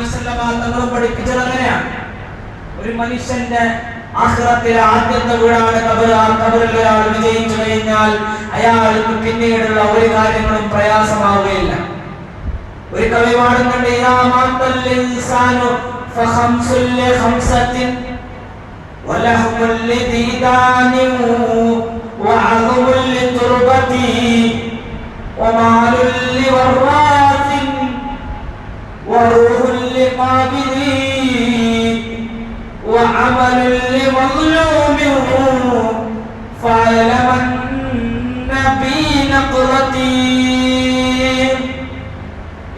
വസല്ലമ തങ്ങളും പഠിപ്പിച്ചത് അങ്ങനെയാണ്. ഒരു മനുഷ്യന്റെ ആഖിറത്തിലെ ആദ്യത്തെ വീടാണ് കബർ ആ കബറിൽ ഒരാൾ വിജയിച്ചു കഴിഞ്ഞാൽ അയാൾക്ക് പിന്നീടുള്ള ഒരു കാര്യങ്ങളും പ്രയാസമാവുകയില്ല. ഒരു കവി പാടുന്നുണ്ട് ഇദാ മാത്തൽ ഇൻസാനു ഫഖംസുൽ ലിഖംസത്തിൻ വലഹ്മുൽ ലിദീദാനി വഅദമുൽ ലിതുർബതി വമാലുൽ ലിവറാസിൻ وروح لقابل وعمل لمظلوم فاعلمن في نقرتي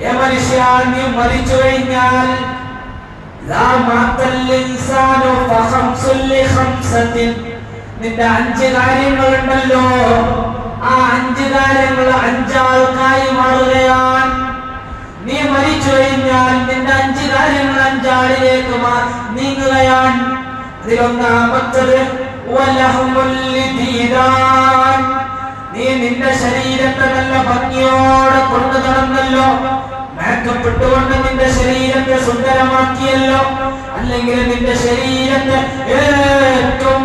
يا മനുഷ്യാൻ നീ മരിച്ചു കഴിഞ്ഞാൽ ലാ മാത്തൽ ഇൻസാനു ഫഖംസുൽ ലിഖംസത്തിൻ നിന്റെ അഞ്ച് കാര്യങ്ങളുണ്ടല്ലോ ആ അഞ്ച് കാര്യങ്ങൾ അഞ്ചാൾക്കായി മാറുകയാണ്. നീ മരിച്ചു കഴിഞ്ഞാൽ നിന്റെ അഞ്ച് കാര്യങ്ങൾ അഞ്ചാളിലേക്ക് നീങ്ങുകയാണ്. അതിലൊന്നാമത്തത്. നീ നിന്റെ ശരീരത്തെ നല്ല ഭംഗിയോടെ കൊണ്ടു നടന്നല്ലോ. മേക്കപ്പെട്ടുകൊണ്ട് നിന്റെ ശരീരത്തെ സുന്ദരമാക്കിയല്ലോ. അല്ലെങ്കിൽ നിന്റെ ശരീരത്തെ ഏറ്റവും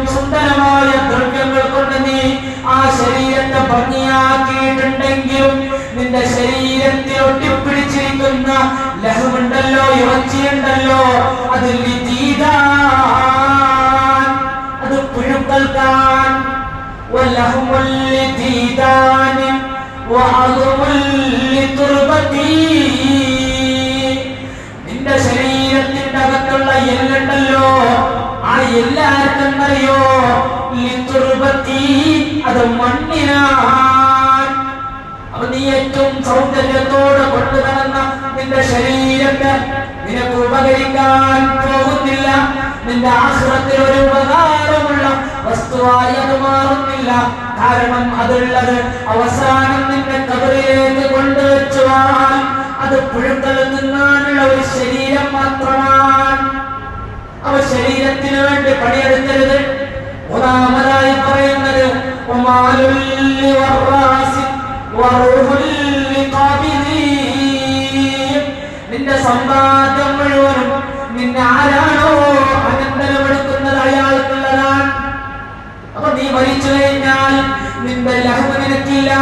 വിപുലമായ ദുർഗങ്ങൾ കൊണ്ട് നീ ആ ശരീരത്തെ ഭംഗിയാക്കിയിട്ടുണ്ടെങ്കിലും നിന്റെ ശരീരത്തിൽ ഒട്ടിപ്പിടിച്ചിരിക്കുന്ന ലഹുണ്ടല്ലോ ഇറച്ചിയുണ്ടല്ലോ അത് അത് പുഴുക്കൽക്കാൻ നിന്റെ ശരീരത്തിന്റെ അകത്തുള്ള എല്ലുണ്ടല്ലോ അറിയോ? ലിത്തുർബത്തി അത് മണ്ണിനാൻ അപ്പൊ നീ ഏറ്റവും സൗന്ദര്യത്തോടെ കൊണ്ടു നടന്ന നിന്റെ ശരീരത്തെ നിനക്ക് ഉപകരിക്കാൻ പോകുന്നില്ല. നിന്റെ ആശ്രമത്തിൽ ഒരു ഉപകാരമുള്ള വസ്തുവായി അത് മാറുന്നില്ല. കാരണം അതുള്ളത് അവസാനം നിന്റെ കബറിലേക്ക് കൊണ്ടുവച്ചുവാൻ അത് പുഴുക്കളിൽ നിന്നാനുള്ള ഒരു ശരീരം മാത്രമാണ്. അവ ശരീരത്തിന് വേണ്ടി പണിയെടുക്കരുത്. ഒന്നാമതായി പറയുന്നത്. നിന്റെ സമ്പാദ്യം മുഴുവനും നിന്നെ ആരാണോ അനന്തരമെടുക്കുന്നത് അയാൾക്കുള്ളതാണ്. അപ്പൊ നീ മരിച്ചു കഴിഞ്ഞാൽ നിന്റെ ലഹു നിനക്കില്ല.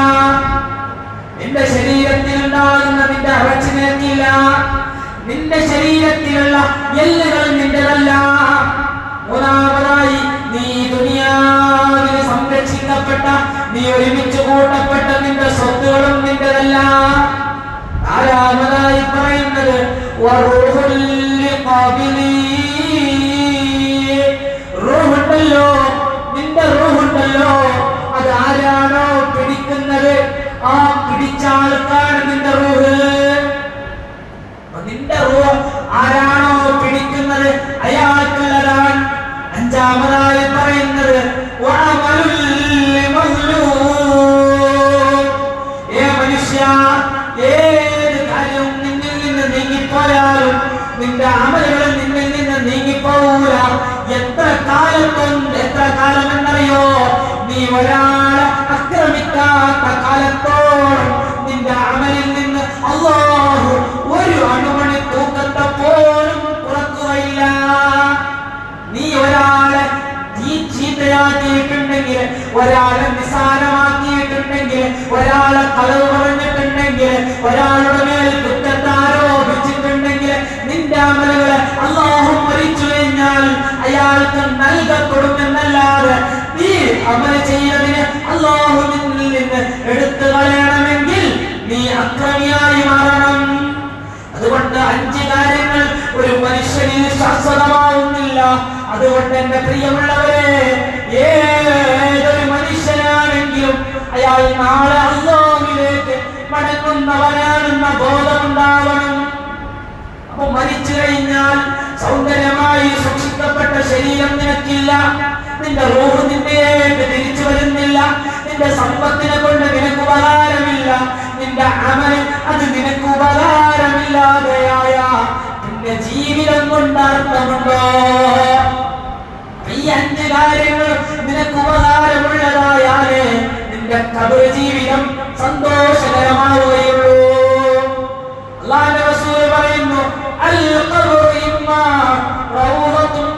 നിന്റെ ശരീരത്തിൽ ഉണ്ടാകുന്ന നിന്റെ അറച്ചു നിനക്കില്ല നിന്റെ ശരീരത്തിലുള്ള എല്ലുകൾ നിന്റെതല്ല. മൂന്നാമതായി നീ ദുനിയാവിൽ സംരക്ഷിക്കപ്പെട്ട നീ ഒരുമിച്ച് കൂട്ടപ്പെട്ട നിന്റെ സ്വത്തുകളും നിന്റെതല്ല. നാലാമതായി പറയുന്നത്. റൂഹുണ്ടല്ലോ നിന്റെ റൂഹുണ്ടല്ലോ. അത് ആരാണോ പിടിക്കുന്നത്? ആ പിടിച്ച ആൾക്കാണ് നിന്റെ റൂഹ്. കാലത്തോളം നിന്റെ അമലിൽ നിന്ന് അള്ളാഹു ഒരു അണുമണി തൂക്കത്തെ പോലും കുറക്കുകയില്ല നീ ഒരാളെ നീ ചീത്തയാക്കിയിട്ടുണ്ടെങ്കിൽ ഒരാളെ നിസാരമാക്കിയിട്ടുണ്ടെങ്കിൽ ഒരാളെ കളവ് പറഞ്ഞിട്ടുണ്ടെങ്കിൽ ഒരാളുടെ മേൽ കുറ്റത്തെ ആരോപിച്ചിട്ടുണ്ടെങ്കിൽ നിന്റെ അമലുകളെ അള്ളാഹു മരിച്ചു കഴിഞ്ഞാൽ അയാൾക്ക് നൽകപ്പെടുമെന്നല്ലാതെ നീ അമല ചെയ്തതിന് അള്ളാഹു നിന്നിൽ നിന്ന് എടുത്തു കളയണമെങ്കിൽ നീ അക്രമിയായി മാറണം. അതുകൊണ്ട് അഞ്ച് കാര്യങ്ങൾ ഒരു മനുഷ്യനിൽ ശാശ്വതമാവുന്നില്ല. അതുകൊണ്ട് എന്റെ പ്രിയമുള്ളവരെ ഏതൊരു മനുഷ്യനാണെങ്കിലും അയാൾ നാളെ അല്ലോമിലേക്ക് മടങ്ങുന്നവനാണെന്ന ബോധമുണ്ടാവണം. അപ്പൊ മരിച്ചു കഴിഞ്ഞാൽ സൗന്ദര്യമായി സൂക്ഷിക്കപ്പെട്ട ശരീരം നിനക്കില്ല. നിന്റെ റൂഹ് നിന്റെ തിരിച്ചു വരുന്നില്ല. നിന്റെ സമ്പത്തിനെ കൊണ്ട് നിനക്ക് ഉപകാരമില്ല. നിന്റെ അമൽ അത് നിനക്ക് ഉപകാരമില്ലാതെയായ നിന്റെ ജീവിതം കൊണ്ടാർത്ഥമുണ്ടോ ഈ അഞ്ച് കാര്യങ്ങൾ നിനക്ക് ഉപകാരമുള്ളതായാലേ നിന്റെ കബർ ജീവിതം സന്തോഷകരമാവുകയുള്ളൂ. റസൂൽ പറയുന്നു അൽ ഖബർ ഇമ്മ റൗദത്തുൻ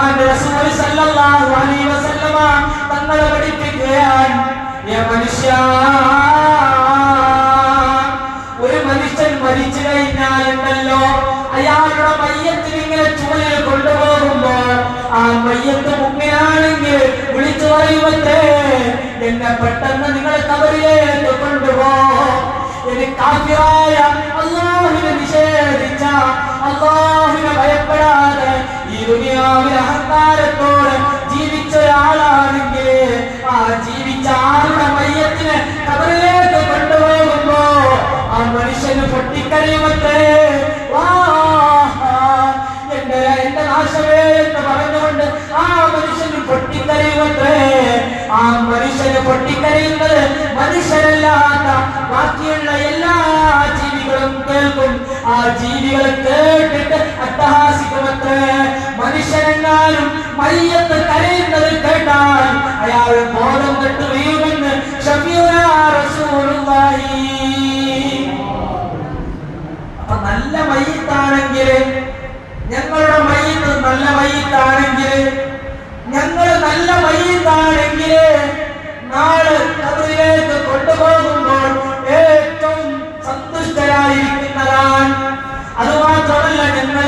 അള്ളാഹുവിന്റെ സല്ലല്ലാഹു അലൈഹി വസല്ലമ തങ്ങളെ പഠിപ്പിക്കുകയാണ് ഏ മനുഷ്യ ഒരു മനുഷ്യൻ മരിച്ചു കഴിഞ്ഞാൽ ഉണ്ടല്ലോ. അയാളുടെ മയ്യത്തിന് ഇങ്ങനെ ചുമലിൽ കൊണ്ടുപോകുമ്പോൾ ആ മയ്യത്ത് മുമ്പിലാണെങ്കിൽ വിളിച്ചു പറയുമത്തേ എന്നെ പെട്ടെന്ന് നിങ്ങളെ കബറിലേക്ക് കൊണ്ടുപോ. എനിക്ക് കാഫിറായ അള്ളാഹുവിനെ നിഷേധിച്ച ഈ ദുനിയാവിൽ അഹങ്കാരത്തോടെ ജീവിച്ച ഒരാളാണെങ്കിൽ ആ ജീവിച്ച ആളുടെ മയ്യത്തിന് കബറിലേക്ക് കൊണ്ടുപോകുമ്പോ ആ മനുഷ്യന് പൊട്ടിക്കരയുമത്രേ. വാ എന്റെ എന്റെ നാശമേ എന്ന് പറഞ്ഞുകൊണ്ട് ആ മനുഷ്യന് പൊട്ടിക്കരയുമത്രേ. ആ മനുഷ്യന് പൊട്ടിക്കരയുന്നത് മനുഷ്യരല്ലാത്ത ബാക്കിയുള്ള എല്ലാ ജീവികളും കേൾക്കും ആ ജീവികളെ കേട്ടിട്ട് അട്ടഹാസിക്കുമത്രേ. മനുഷ്യരെങ്ങാനും മയ്യത്ത് കരയുന്നത് കേട്ടാൽ അയാൾ ബോധം കെട്ട് വീഴുമെന്ന് അപ്പൊ നല്ല മയ്യത്താണെങ്കിൽ ഞങ്ങളുടെ മയ്യത്ത് നല്ല മയ്യത്താണെങ്കിൽ ഞങ്ങൾ നല്ല മയ്യത്താണെങ്കിൽ നാളെ കബറിലേക്ക് കൊണ്ടുപോകുമ്പോൾ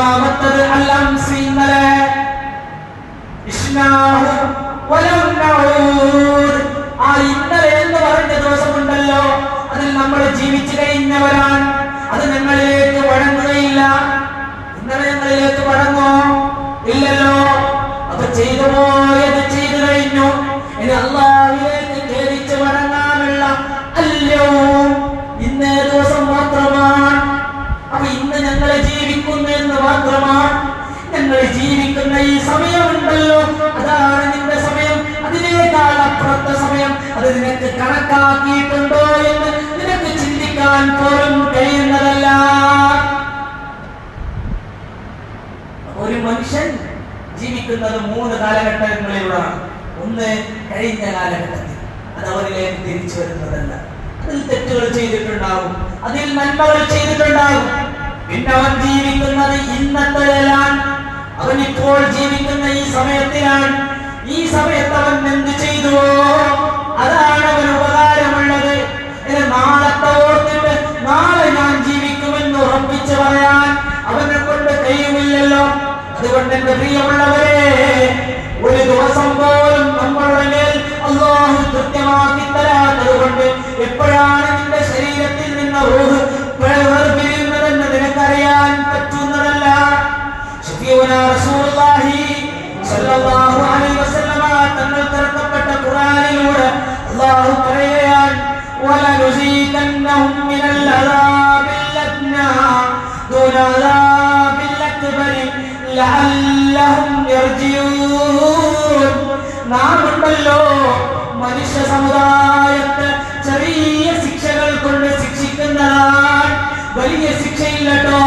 ഒന്നാമത്തത്. ആ ഇന്നലെ എന്ന് പറഞ്ഞ ദിവസമുണ്ടല്ലോ. അതിൽ നമ്മൾ ജീവിച്ചു കഴിഞ്ഞവരാണ്. അത് ഞങ്ങളിലേക്ക് ഈ സമയമുണ്ടല്ലോ. അതാണ് നിന്റെ സമയം. അതിനേക്കാൾ അപ്പുറത്തെ സമയം. അത് നിനക്ക് കണക്കാക്കിയിട്ടുണ്ടോ എന്ന് നിനക്ക് ചിന്തിക്കാൻ പോലും കഴിയുന്നതല്ല. ഒരു മനുഷ്യൻ ജീവിക്കുന്നത് മൂന്ന് കാലഘട്ടങ്ങളിലൂടെയാണ്. ഒന്ന് കഴിഞ്ഞ കാലഘട്ടത്തിൽ. അത് അവരിലേക്ക് തിരിച്ചു വരുന്നതല്ല. അതിൽ തെറ്റുകൾ ചെയ്തിട്ടുണ്ടാവും. അതിൽ നന്മകൾ ചെയ്തിട്ടുണ്ടാവും. പിന്നെ അവൻ ജീവിക്കുന്നത് ഇന്നത്തെയാണ് അവൻ ഇപ്പോൾ ജീവിക്കുന്ന ഈ സമയത്തിലാണ് ഈ സമയത്ത് അവൻ എന്ത് ചെയ്തുവോ അതാണ് അവൻ ഉപകാരമുള്ളത്. നാളത്തെ ഓർത്തിട്ട് നാളെ ഞാൻ ജീവിക്കുമെന്ന് ഉറപ്പിച്ചു പറയാൻ അവനെ കൊണ്ട് കഴിയുമില്ലല്ലോ. അതുകൊണ്ട് എന്റെ പ്രിയമുള്ളവരെ ഒരു ദിവസം പോലും നമ്മളുടെ മേൽ അള്ളാഹു കൃത്യമാക്കി തരാത്തത് കൊണ്ട് എപ്പോഴാണ് നിന്റെ ശരീരത്തിൽ നിന്ന് റൂഹ് പറയുകയാണ് وَلَنُذِيقَنَّهُم مِّنَ الْعَذَابِ الْأَدْنَىٰ دُونَ عَذَابِ الْأَكْبَرِ لَعَلَّهُمْ يَرْجِعُونَ നാം ഉണ്ടല്ലോ മനുഷ്യ സമുദായത്തെ ചെറിയ ശിക്ഷകൾ കൊണ്ട് ശിക്ഷിക്കുന്നതാണ് വലിയ ശിക്ഷയില്ലട്ടോ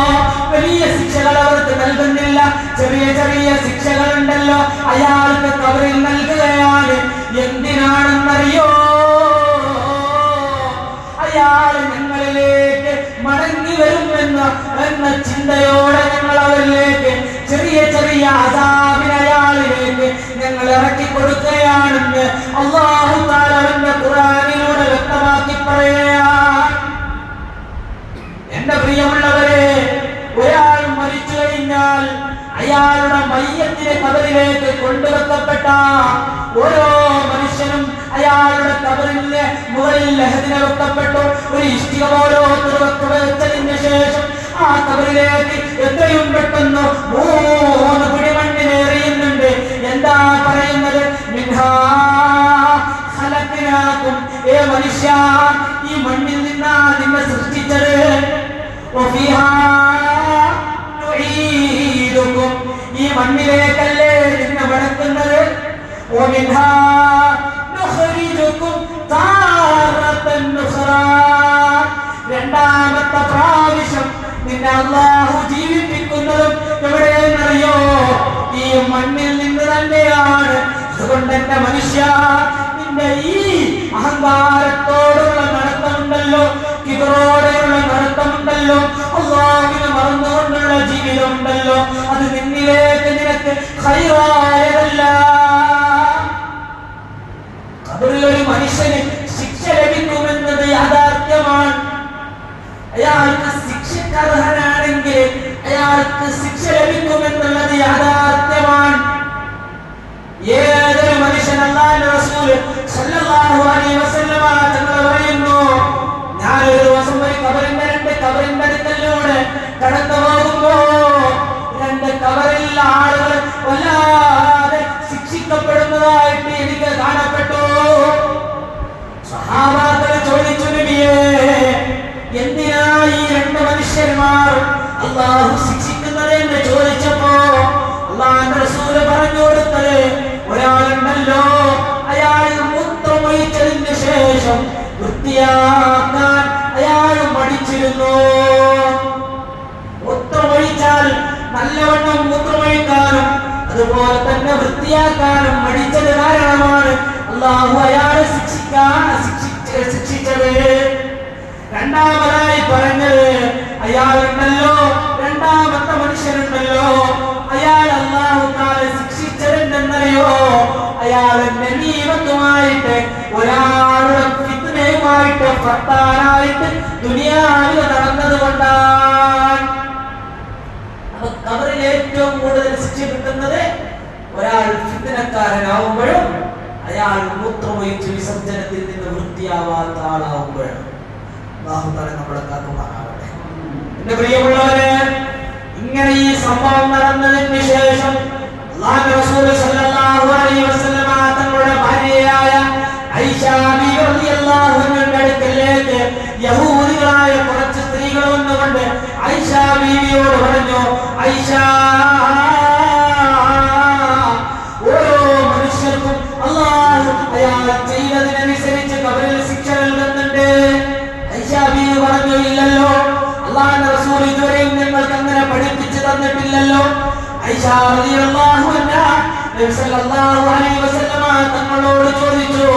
വലിയ ശിക്ഷകൾ അവർക്ക് നൽകുന്നില്ല ചെറിയ ചെറിയ ശിക്ഷകൾ ഉണ്ടല്ലോ അയാൾക്ക് കവറിൽ നൽകുകയാണ് എന്തിനാണെന്നറിയോ എന്ന ചിന്തയോടെ ഞങ്ങൾ അവരിലേക്ക് ചെറിയ ചെറിയ അതാവിനയാളിലേക്ക് ഞങ്ങൾ ഇറക്കി കൊടുക്കുകയാണെന്ന് അള്ളാഹു താലവന്റെ ഖുറാനിലൂടെ വ്യക്തമാക്കി പറയാ എന്റെ പ്രിയമുള്ളവരെ ഒരാൾ മരിച്ചു കഴിഞ്ഞാൽ അയാളുടെ മയ്യത്തിന്റെ കബറിലേക്ക് കൊണ്ടുവെക്കപ്പെട്ട ഓരോ മനുഷ്യനും അയാളുടെ കബറിന്റെ മുകളിൽ ലഹദിനെ വെക്കപ്പെട്ടു. ഒരു ഇഷ്ടിക ഓരോ ശേഷം ആ കബറിലേക്ക് എത്രയും പെട്ടെന്ന് മൂന്ന് പിടി മണ്ണിനെ എറിയുന്നുണ്ട് എന്താ പറയുന്നത്? ഏ മനുഷ്യ ഈ മണ്ണിൽ നിന്നാ നിന്നെ സൃഷ്ടിച്ചത്? ഈ മണ്ണിലേക്കല്ലേ നിന്നെ നുഖ്റാ. രണ്ടാമത്തെ പ്രാവശ്യം നിന്നെ അള്ളാഹു ജീവിപ്പിക്കുന്നതും എവിടെയെന്നറിയോ? ഈ മണ്ണിൽ നിന്ന് തന്നെയാണ്. അതുകൊണ്ട് എന്റെ മനുഷ്യ നിന്റെ ഈ അഹങ്കാരത്തോടുള്ള നടത്തമുണ്ടല്ലോ കിബറോടെയുള്ള നടത്തമുണ്ടല്ലോ അള്ളാഹിനെ മറന്നുകൊണ്ടുള്ള ജീവിതമുണ്ടല്ലോ. അത് നിന്നിലേക്ക് നിനക്ക് ഹൈറായതല്ല. ഖബറിൽ മനുഷ്യന് ലഭിക്കുമെന്നുള്ളത് യാഥാർത്ഥ്യമാണ്. ഏതൊരു മനുഷ്യൻ അല്ലാഹുവിന്റെ റസൂൽ സല്ലല്ലാഹു അലൈഹി വസല്ലമ തങ്ങൾ പറയുന്നു ഞാൻ ഒരു ദിവസം ഒരു കബറിന്റെ രണ്ട് കബറിന്റെ അടുക്കലൂടെ കടന്നു പോകുമ്പോ രണ്ട് കബറിൽ ആളുകൾ വല്ലാതെ ശിക്ഷിക്കപ്പെടുന്നതായിട്ട് എനിക്ക് കാണപ്പെട്ടു. സഹാബാക്കൾ ചോദിച്ചു നബിയേ എന്തിനാ ഈ രണ്ട് മനുഷ്യന്മാർ അള്ളാഹു അള്ളാഹുന്റെ റസൂൽ പറഞ്ഞു കൊടുത്തത് ഒരാളുണ്ടല്ലോ. അയാൾ മൂത്രമൊഴിച്ചതിന് ശേഷം വൃത്തിയാക്കാൻ അയാൾ മടിച്ചിരുന്നു. മൂത്രമൊഴിച്ചാൽ നല്ലവണ്ണം മൂത്രമൊഴിക്കാനും അതുപോലെ തന്നെ വൃത്തിയാക്കാനും മടിച്ചത് കാരണമാണ് അള്ളാഹു അയാളെ ശിക്ഷിക്കാൻ ശിക്ഷിച്ച ശിക്ഷിച്ചത്. രണ്ടാമതായി പറഞ്ഞത് അയാളുണ്ടല്ലോ രണ്ടാമത്തെ മനുഷ്യനുണ്ടല്ലോ. അയാൾ അള്ളാഹു താലെ ശിക്ഷിച്ചതെന്തെന്നറിയോ അയാൾ നമീമത്തുമായിട്ട് ഒരാളുടെ ഫിത്നയുമായിട്ട് ഫത്താനായിട്ട് ദുനിയാവിൽ നടന്നത് കൊണ്ടാണ്. അപ്പൊ കബറിൽ ഏറ്റവും കൂടുതൽ ശിക്ഷ കിട്ടുന്നത് ഒരാൾ ഫിത്തനക്കാരനാവുമ്പോഴും അയാൾ മൂത്രമൊഴിച്ച് വിസർജനത്തിൽ നിന്ന് വൃത്തിയാവാത്ത ആളാവുമ്പോഴും. അള്ളാഹുത്താല നമ്മളെ കാത്തുമാറാവട്ടെ. എന്റെ പ്രിയമുള്ളവരെ ഇങ്ങനെ ഈ സംഭവം നടന്നതിന് ശേഷം തങ്ങളുടെ ഭാര്യയായ അടുക്കലേക്ക് യഹൂദികളായ കുറച്ച് സ്ത്രീകൾ വന്നുകൊണ്ട് ഐഷാ ബീവിയോട് പറഞ്ഞു ഐഷ വസല്ലമ തങ്ങളോട് ചോദിച്ചു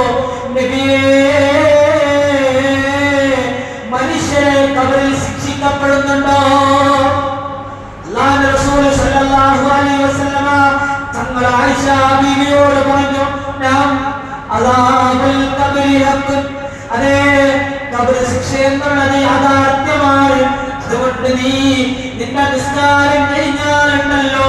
മനുഷ്യരെ കബറിൽ ശിക്ഷിക്കപ്പെടുന്നുണ്ടോ? തങ്ങൾ ആയിഷ പറഞ്ഞു ഞാൻ അതെ കബർ ശിക്ഷ എന്നുള്ളത് യാഥാർത്ഥ്യമാണ്. അതുകൊണ്ട് നീ നിന്റെ നിസ്കാരം കഴിഞ്ഞാലുണ്ടല്ലോ.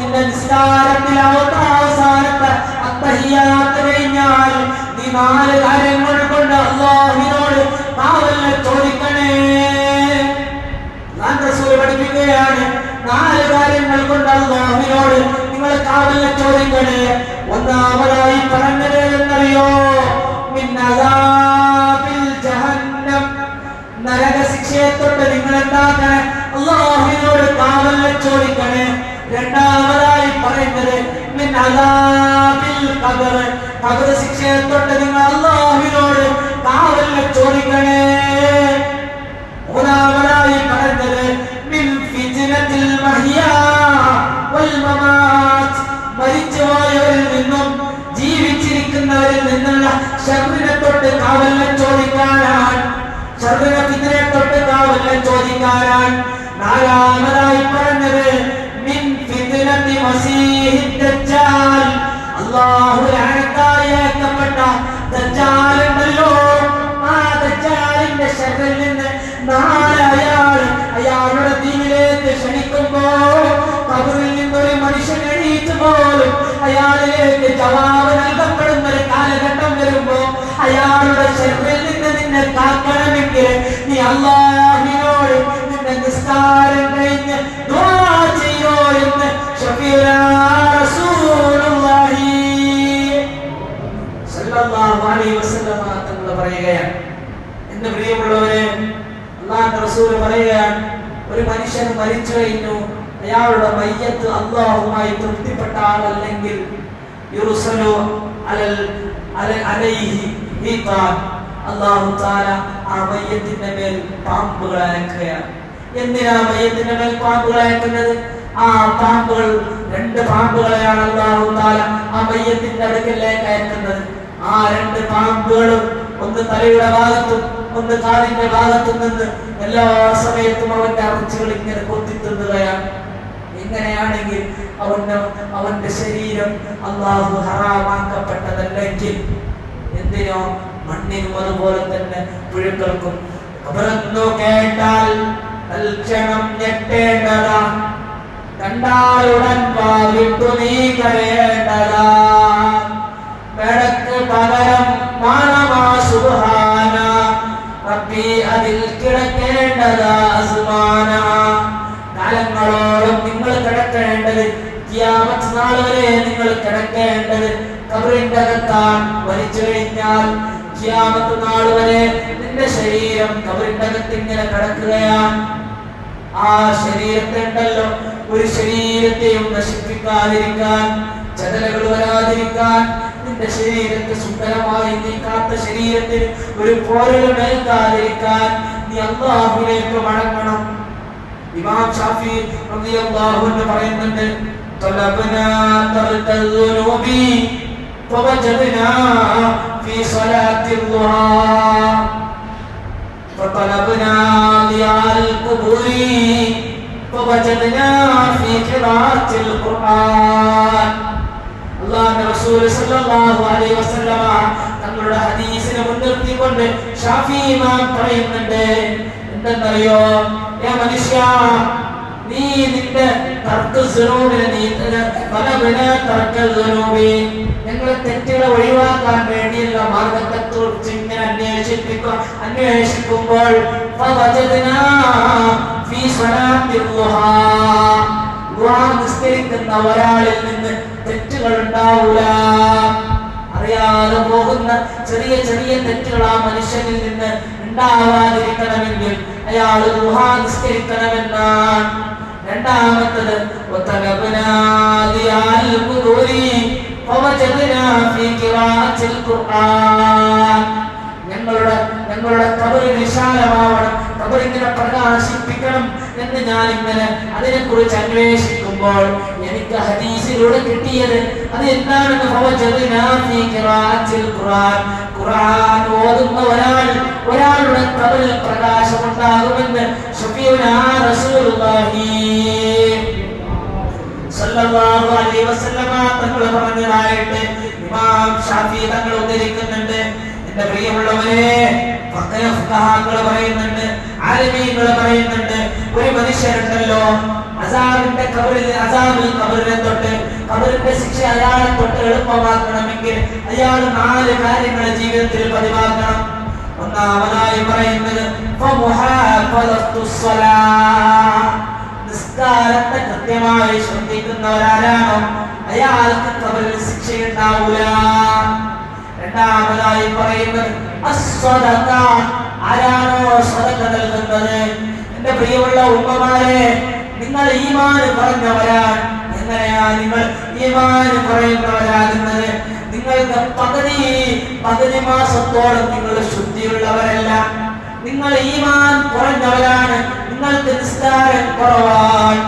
നിന്റെ നിസ്കാരത്തിൽ അവ- അവസാനത്തെ അത്തഹിയാത്ത് കഴിഞ്ഞാൽ നീ നാല് കാര്യങ്ങൾ കൊണ്ട് അള്ളാഹിനോട് കാവലിനെ ചോദിക്കണേ. റസൂൽ പഠിപ്പിക്കുകയാണ് നാല് കാര്യങ്ങൾ കൊണ്ട് അള്ളാഹിനോട് നിങ്ങൾ കാവല്ല ചോദിക്കണേ. ഒന്നാമതായി പറഞ്ഞത് എന്നറിയോ നരകശിക്ഷയെ തൊട്ട് നിങ്ങൾ എന്താക്കണേ അള്ളാഹുവിനോട് കാവല്ല ചോദിക്കണേ. രണ്ടാമതായി പറയുന്നത് ഖബർ. ശിക്ഷയെ തൊട്ട് നിങ്ങൾ അള്ളാഹുവിനോട് കാവല്ല ചോദിക്കണേ. മൂന്നാമതായി പറഞ്ഞത് മരിച്ചുപോയവരിൽ നിന്നും ജീവിച്ചിരിക്കുന്നവരിൽ നിന്നുള്ള ഷർറിനെ തൊട്ട് കാവലിനെ ചോദിക്കാനാണ്. ഷർറിനെ തൊട്ട് കാവല്ല ചോദിക്കാനാണ്. നാലാമതായി റസൂൽ പറയുകയാണ് ഒരു മനുഷ്യൻ മരിച്ചു കഴിഞ്ഞു അയാളുടെ മയ്യത്ത് അള്ളാഹുമായി തൃപ്തിപ്പെട്ട ആളല്ലെങ്കിൽ അള്ളാഹു തആല ആ മയ്യത്തിന്റെ മേൽ പാമ്പുകൾ അയക്കുകയാണ് എന്തിനാ മയ്യത്തിന്റെ മേൽ പാമ്പുകൾ അയക്കുന്നത് ആ പാമ്പുകൾ രണ്ട് പാമ്പുകളെയാണ് അല്ലാഹു തആല ആ മയ്യത്തിന്റെ അടുക്കലേക്ക് അയക്കുന്നത്. ആ രണ്ട് പാമ്പുകളും ഒന്ന് തലയുടെ ഭാഗത്തും ഒന്ന് കാലിന്റെ ഭാഗത്ത് നിന്ന് എല്ലാ സമയത്തും അവന്റെ അറച്ചുകൾ ഇങ്ങനെ കൊത്തിത്തുന്നുകയാണ്. ഇങ്ങനെയാണെങ്കിൽ അവന്റെ അവന്റെ ശരീരം അള്ളാഹു ഹറാമാക്കപ്പെട്ടതല്ലെങ്കിൽ എന്തിനോ മണ്ണിനും അതുപോലെ തന്നെ പുഴുക്കൾക്കും അവരെന്നു കേട്ടാൽ തൽക്ഷണം ഞെട്ടേണ്ടതാ. കണ്ടാലുടൻ പാവിട്ടു നീ കരയേണ്ടതാ. പകരം കാലങ്ങളോളം നിങ്ങൾ കിടക്കേണ്ടത് കിയാമത്ത് നാൾ വരെ നിങ്ങൾ കിടക്കേണ്ടത് കബറിന്റെ അകത്താൻ വലിച്ചു കഴിഞ്ഞാൽ. കിയാമത്ത് നാൾ വരെ നിന്റെ ശരീരം കബറിന്റെ അകത്ത് ഇങ്ങനെ കിടക്കുകയാണ്. ആ ശരീരത്തെ ഉണ്ടല്ലോ ഒരു ശരീരത്തെയും നശിപ്പിക്കാതിരിക്കാൻ ചതലകൾ വരാതിരിക്കാൻ നിന്റെ ശരീരത്തെ സുന്ദരമായി നീ കാത്ത ശരീരത്തിന് ഒരു പോരലും ഏൽക്കാതിരിക്കാൻ നീ അള്ളാഹുലേക്ക് മടങ്ങണം ഇമാം ഷാഫി റളിയല്ലാഹു അൻഹു പറയുന്നുണ്ട് طلبنا ترك الذنوب فوجدنا في صلاة الضحى فطلبنا ضياء القبور فوجدنا في قراءة القرآن അള്ളാഹുവിന്റെ റസൂൽ സല്ലല്ലാഹു അലൈഹി വസല്ലമ തങ്ങളുടെ ഹദീസിനെ മുൻനിർത്തിക്കൊണ്ട് ഷാഫി ഇമാം പറയുന്നുണ്ട്. എന്തെന്നറിയോ? ഏ മനുഷ്യ നീ നിന്റെ തർക്ക് സുനൂബിനെ നീ പലവിന തർക്കൽ സുനൂബി ഞങ്ങൾ തെറ്റുകളെ ഒഴിവാക്കാൻ വേണ്ടിയുള്ള മാർഗത്തെ കുറിച്ച് ഇങ്ങനെ അന്വേഷിപ്പിക്കുക അന്വേഷിക്കുമ്പോൾ നിസ്കരിക്കുന്ന ഒരാളിൽ നിന്ന് തെറ്റുകൾ ഉണ്ടാവൂല. കാണാതെ പോകുന്ന ചെറിയ ചെറിയ തെറ്റുകൾ ആ മനുഷ്യനിൽ നിന്ന് ഉണ്ടാവാതിരിക്കണമെങ്കിൽ അയാൾ നിസ്കരിക്കണമെന്നാണ്. രണ്ടാമത്തത് ഞങ്ങളുടെ ഞങ്ങളുടെ കബറ് വിശാലമാവണം കബറിങ്ങനെ പ്രകാശിപ്പിക്കണം എന്ന് ഞാൻ ഇങ്ങനെ അതിനെക്കുറിച്ച് അന്വേഷിച്ചു അന്വേഷിക്കുമ്പോൾ എനിക്ക് ഹദീസിലൂടെ കിട്ടിയത് അത് എന്താണെന്ന് ഖുർആൻ. ഓതുന്ന ഒരാൾ ഒരാളുടെ കബറിൽ പ്രകാശമുണ്ടാകുമെന്ന് തങ്ങൾ പറഞ്ഞതായിട്ട് ഇമാം ഷാഫി തങ്ങൾ ഉദ്ധരിക്കുന്നുണ്ട്. എന്റെ പ്രിയമുള്ളവരെ പറയുന്നുണ്ട് ആലിമീങ്ങൾ പറയുന്നുണ്ട് ഒരു മനുഷ്യരുണ്ടല്ലോ അസാബിന്റെ കബറിൽ അസാബിൽ കബറിനെ തൊട്ട് കബറിന്റെ ശിക്ഷ അയാളെ തൊട്ട് എളുപ്പമാക്കണമെങ്കിൽ അയാൾ നാല് കാര്യങ്ങൾ ജീവിതത്തിൽ പതിവാക്കണം. ഒന്നാമതായി പറയുന്നത് നിസ്കാരത്തെ കൃത്യമായി ശ്രദ്ധിക്കുന്നവരാരാണോ? അയാൾക്ക് കബറിൽ ശിക്ഷയുണ്ടാവൂല. രണ്ടാമതായി പറയുന്നത് അസ്വദക. പറയുന്നവരാകുന്നത് നിങ്ങൾക്ക് പകുതി പകുതി മാസത്തോളം നിങ്ങൾ ശുദ്ധിയുള്ളവരല്ല. നിങ്ങൾ ഈമാൻ കുറഞ്ഞവരാണ്. നിങ്ങൾക്ക് നിസ്കാരം കുറവാണ്.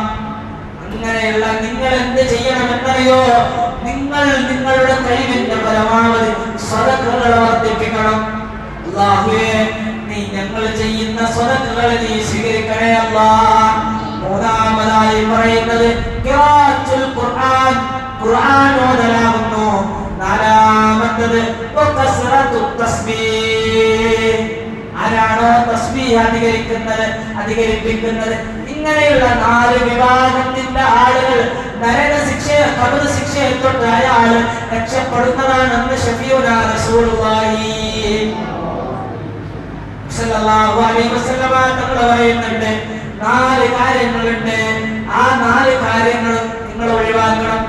അങ്ങനെയുള്ള നിങ്ങൾ എന്ത് ചെയ്യണമെന്നറിയോ നിങ്ങൾ നിങ്ങളുടെ കഴിവിന്റെ പരമാവധി സ്വതക്കുകൾ വർദ്ധിപ്പിക്കണം. അല്ലാഹുവേ നീ ഞങ്ങൾ ചെയ്യുന്ന സ്വതക്കുകൾ നീ സ്വീകരിക്കണേ അല്ലാ മൂന്നാമതായി പറയുന്നത് ഖുർആൻ. ഖുർആൻ ഓതലാകുന്നു നാലാമത്തത് ആരാണോ തസ്ബീഹ് അധികരിക്കുന്നത് അധികരിപ്പിക്കുന്നത്? ഇങ്ങനെയുള്ള നാല് വിഭാഗത്തിന്റെ ആളുകൾ നരക ശിക്ഷയെ കബർ ശിക്ഷയെ തൊട്ട് അയാൾ രക്ഷപ്പെടുന്നതാണെന്ന് ഷഫീഉന റസൂലുള്ളാഹി സല്ലല്ലാഹു അലൈഹി വസല്ലമ തങ്ങൾ പറയുന്നുണ്ട്. നാല് കാര്യങ്ങളുണ്ട്. ആ നാല് കാര്യങ്ങളും നിങ്ങൾ ഒഴിവാക്കണം.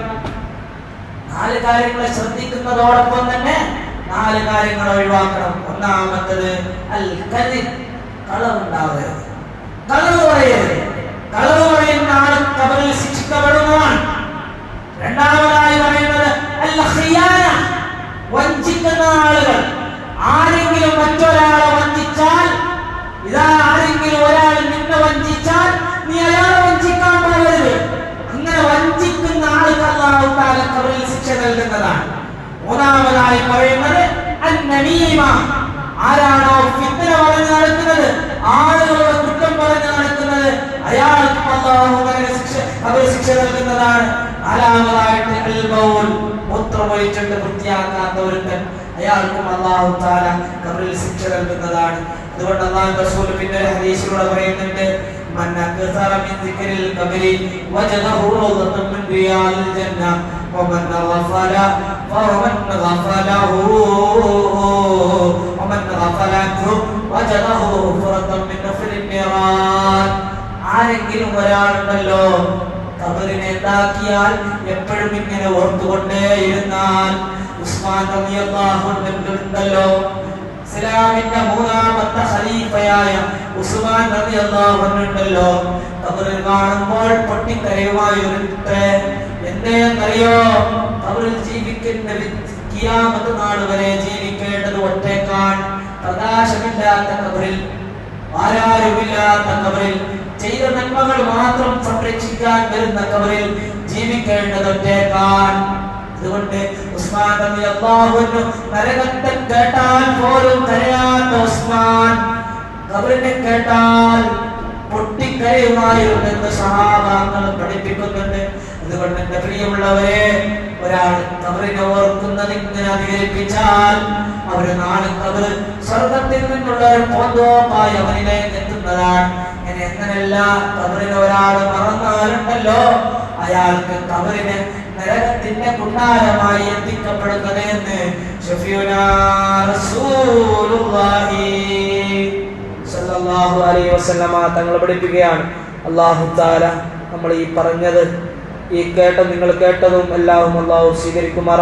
നാല് കാര്യങ്ങളെ ശ്രദ്ധിക്കുന്നതോടൊപ്പം തന്നെ നാല് കാര്യങ്ങൾ ഒഴിവാക്കണം. ഒന്നാമത്തത് അൽ കലി കളവുണ്ടാവരുത് കളവ് പറയരുത് കളവ് പറയുന്ന ആൾ കബറിൽ ശിക്ഷിക്കപ്പെടുന്നതാണ് രണ്ടാമതായി പറയുന്നത് അൽ വഞ്ചിക്കുന്ന ആളുകൾ. നടക്കുന്നത് ആളുകളുടെ കുറ്റം പറഞ്ഞു നടക്കുന്നത് അയാൾക്ക് അല്ലാഹു നരക ശിക്ഷ കബറിൽ ശിക്ഷ നൽകുന്നതാണ് നാലാമതായിട്ട് അൽ ബൗൽ മൂത്രമൊഴിച്ചിട്ട് വൃത്തിയാക്കാത്ത ഒരുത്തൻ അയാൾക്കും അല്ലാഹു തആല കബറിൽ ശിക്ഷ നൽകുന്നതാണ് അതുകൊണ്ട് അല്ലാഹു റസൂൽ പിന്നെ ഒരു ഹദീസിലൂടെ പറയുന്നുണ്ട് من أكثر من ذكر القبر وجده روضة من رياض الجنة ومن غفل فمن غفله ഉണ്ടാക്കിയാൽ എപ്പോഴും ഇങ്ങനെ ഓർത്തുകൊണ്ടേയിരുന്നാൽ ഉസ്മാൻ ഉണ്ടല്ലോ ഇസ്ലാമിന്റെ മൂന്നാമത്തെ ഖലീഫയായ ഉസ്മാൻ ഉണ്ടല്ലോ. കബറിൽ കാണുമ്പോൾ പൊട്ടിക്കരയുമായി ഒരുട്ടെ എന്തേന്നറിയോ? കബറിൽ ജീവിക്കുന്ന കിയാമത്ത് നാൾ വരെ ജീവിക്കേണ്ടത് ഒറ്റേക്കാൻ പ്രകാശമില്ലാത്ത കബറിൽ ആരാരുമില്ലാത്ത കബറിൽ ചെയ്ത നന്മകൾ മാത്രം സംരക്ഷിക്കാൻ വരുന്ന കബറിൽ ജീവിക്കേണ്ടത് ഒറ്റേക്കാൻ അതുകൊണ്ട് ഉസ്മാൻ റളിയല്ലാഹു അള്ളാഹു നരകത്തെ കേട്ടാൽ പോലും കരയാത്ത ഉസ്മാൻ കബറിനെ കേട്ടാൽ പൊട്ടിക്കരയുമായിരുന്നെന്ന് സഹാബാങ്ങൾ പഠിപ്പിക്കുന്നുണ്ട്. അതുകൊണ്ട് എന്റെ പ്രിയമുള്ളവരെ ഒരാൾ കബറിനെ ഓർക്കുന്നത് ഇങ്ങനെ അധികരിപ്പിച്ചാൽ അവർ നാളെ കബർ സ്വർഗത്തിൽ നിന്നുള്ള ഒരു പോന്തോപ്പായി അവനിലേക്ക് എത്തുന്നതാണ്. ഇങ്ങനെ എങ്ങനെയല്ല കബറിനെ ഒരാൾ മറന്നാലുണ്ടല്ലോ. അയാൾക്ക് കബറിന് നരകത്തിന്റെ കുണ്ടാരമായി എത്തിക്കപ്പെടുന്നത് എന്ന് തങ്ങൾ പഠിപ്പിക്കുകയാണ്. അള്ളാഹു താല നമ്മൾ ഈ പറഞ്ഞത് ഈ കേട്ട നിങ്ങൾ കേട്ടതും എല്ലാവും അള്ളാഹു സ്വീകരിക്കുമാറാ